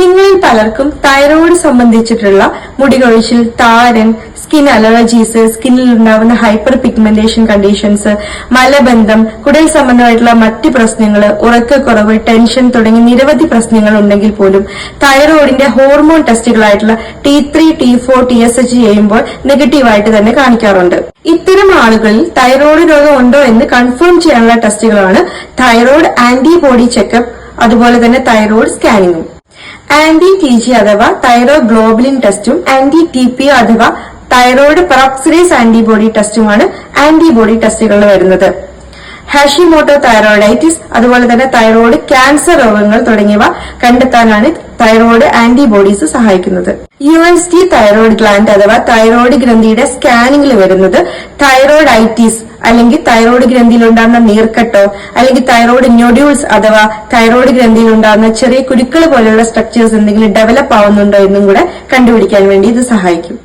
നിങ്ങളിൽ പലർക്കും തൈറോയ്ഡ് സംബന്ധിച്ചിട്ടുള്ള മുടികൊഴിച്ചിൽ താരൻ സ്കിൻ അലർജീസ് സ്കിന്നിൽ ഉണ്ടാവുന്ന ഹൈപ്പർ പിഗ്മെന്റേഷൻ കണ്ടീഷൻസ് മലബന്ധം കുടൽ സംബന്ധമായിട്ടുള്ള മറ്റ് പ്രശ്നങ്ങൾ ഉറക്കക്കുറവ് ടെൻഷൻ തുടങ്ങി നിരവധി പ്രശ്നങ്ങൾ ഉണ്ടെങ്കിൽ പോലും തൈറോയിഡിന്റെ hormone ടെസ്റ്റുകളായിട്ടുള്ള T three T four T S H ചെയ്യുമ്പോൾ നെഗറ്റീവായിട്ട് തന്നെ കാണിക്കാറുണ്ട്. ഇത്തരം ആളുകളിൽ തൈറോയ്ഡ് രോഗം ഉണ്ടോ എന്ന് കൺഫേം ചെയ്യാനുള്ള ടെസ്റ്റുകളാണ് തൈറോയ്ഡ് ആന്റിബോഡി ചെക്കപ്പ് അതുപോലെ തന്നെ തൈറോയ്ഡ് സ്കാനിങ്ങും. ആന്റി ടി ജി അഥവാ തൈറോയ്ഡ് ഗ്ലോബുലിൻ ടെസ്റ്റും ആന്റി ടി പി അഥവാ തൈറോയ്ഡ് പെറോക്സിഡേസ് ആന്റിബോഡി ടെസ്റ്റുമാണ് ആന്റിബോഡി ടെസ്റ്റുകളിൽ വരുന്നത്. ഹാഷിമോട്ടോ തൈറോയിഡൈറ്റിസ് അതുപോലെ തന്നെ തൈറോയ്ഡ് ക്യാൻസർ രോഗങ്ങൾ തുടങ്ങിയവ കണ്ടെത്താനാണ് തൈറോയ്ഡ് ആന്റിബോഡീസ് സഹായിക്കുന്നത്. U S T thyroid gland അഥവാ തൈറോയ്ഡ് ഗ്രന്ഥിയുടെ സ്കാനിംഗിൽ വരുന്നത് തൈറോയ്ഡ് ഐറ്റീസ് അല്ലെങ്കിൽ തൈറോയ്ഡ് ഗ്രന്ഥിയിൽ ഉണ്ടാകുന്ന നീർക്കെട്ടോ അല്ലെങ്കിൽ തൈറോയ്ഡ് ന്യൂഡ്യൂൾസ് അഥവാ തൈറോയ്ഡ് ഗ്രന്ഥിയിൽ ഉണ്ടാകുന്ന ചെറിയ കുരുക്കൾ പോലെയുള്ള സ്ട്രക്ചേഴ്സ് എന്തെങ്കിലും ഡെവലപ്പ് ആവുന്നുണ്ടോ എന്നും കൂടെ കണ്ടുപിടിക്കാൻ വേണ്ടി ഇത് സഹായിക്കും.